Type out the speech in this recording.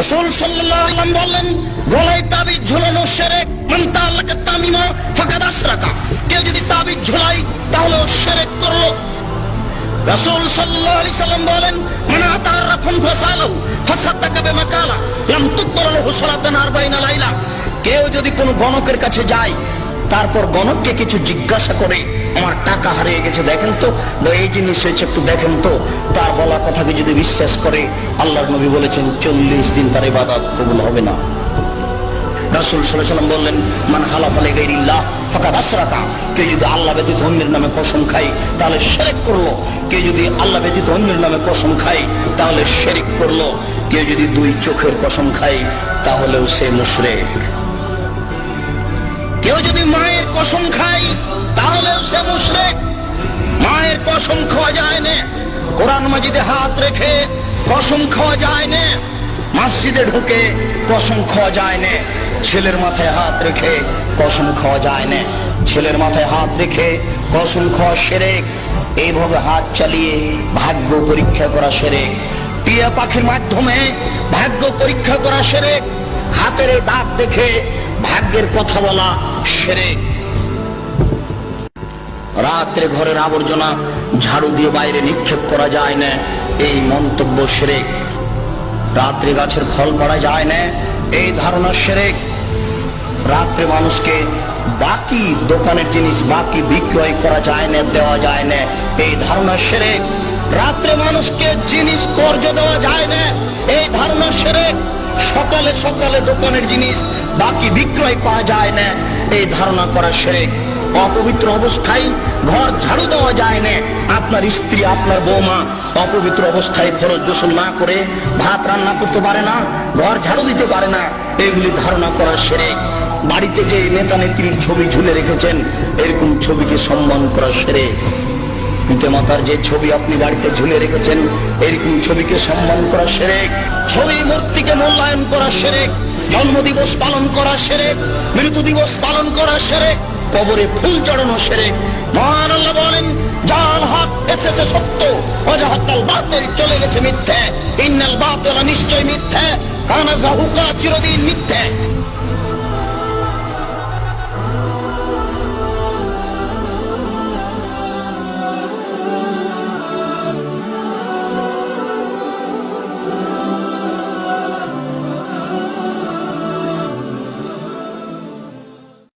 রসুল ওয়াসাল্লাম বললেন, গলায় তাবিজ ঝুলানো তাআল্লাকা তামিমা, ফাকাদ আশরাকা কেউ যদি তাবিজ ঝুলাই তাহলে শিরক করল। রাসূল সাল্লাল্লাহু আলাইহি সাল্লাম বলেন, মান আতারাফান ফাসালাহু ফাসাদাকা বিমা কালা লাম তুকবাল লাহু সালাতান 40 লাইলা। কেউ যদি কোনো গণকের কাছে যায়, তারপর গণককে কিছু জিজ্ঞাসা করে আমার টাকা হারিয়ে গেছে, দেখেন তো? এই জিনিস হয়েছে, একটু দেখেন তো। তার বলা কথাকে যদি বিশ্বাস করে, আল্লাহর নবী বলেছেন, চল্লিশ দিন তার ইবাদত কবুল হবে না। রাসূল সাল্লাম বললেন, মান হালাফা লিগাইরিল্লাহ, ফাকাদ আশরাকা কেউ যদি আল্লাহ ব্যতীত অন্যের নামে কসম খায়, তাহলে শিরক করল। কেউ যদি আল্লাহ ব্যতীত অন্যের নামে কসম খায়, তাহলে শিরক করল। কেউ যদি দুই চোখের কসম খায়, তাহলেও সে মুশরিক। কেউ যদি মায়ের কসম খায় তাহলেও সে মুশরিক। মায়ের কসম খাওয়া যায় না। কোরআন মাজিদে হাত রেখে কসম খাওয়া যায় না। মসজিদে ঢুকে কসম খাওয়া যায় না। ছেলের মাথায় হাত রেখে কসম খাওয়া যায় না। ছেলের মাথায় হাত রেখে কসম খাওয়া সেরেক এইভাবে হাত চালিয়ে ভাগ্য পরীক্ষা করা সেরেক টিয়া পাখির মাধ্যমে ভাগ্য পরীক্ষা করা সেরেক হাতের দাগ দেখে ভাগ্যের কথা বলা সেরেক রাত্রে ঘরের আবর্জনা ঝাড়ু দিয়ে বাইরে নিক্ষেপ করা যায় না। এই মন্তব্য সেরেক। রাত্রে গাছের ফল পড়া যায় না। এই ধারণা সেরেক। রাত্রে মানুষকে বাকি দোকানের জিনিস, বাকি বিক্রয় করা যায় না, দেওয়া যায় না। এই ধারণা সেরেক। রাত্রে মানুষকে জিনিস কর্জ দেওয়া যায় না। এই ধারণা সেরেক। সকালে সকালে দোকানের জিনিস, বাকি বিক্রয় করা যায় না। এই ধারণা করা সেরেক। অপবিত্র অবস্থায় ঘর ঝাড়ু দেওয়া যায় না। আপনার স্ত্রী, আপনার বৌমা অপবিত্র অবস্থায় ফরজ গোসল না করে ভাত রান্না করতে পারে না, ঘর ঝাড়ু দিতে পারে না। এগুলি ধারণা করা সেরেক বাড়িতে যে নেতা নেত্রীর ছবি ঝুলে রেখেছেন, এরকম ছবিকে সম্মান করা সেরে। পিতা মাতার যে ছবি আপনি বাড়িতে ঝুলে রেখেছেন, এরকম ছবিকে সম্মান করা সেরেক ছবি মূর্তিকে মূল্যায়ন করা সেরেক জন্মদিবস পালন করা সেরেক মৃত্যু দিবস পালন করা সেরেক কবরে ফুল চড়ানো সেরে। মহান আল্লাহ বলেন জাল হক এসেছে সত্য অজাহাতাল বাতিল চলে গেছে মিথ্যে। ইন্নাল বাতিল নিশ্চয় মিথ্যে, কানা জাহুকা চিরদিন মিথ্যে।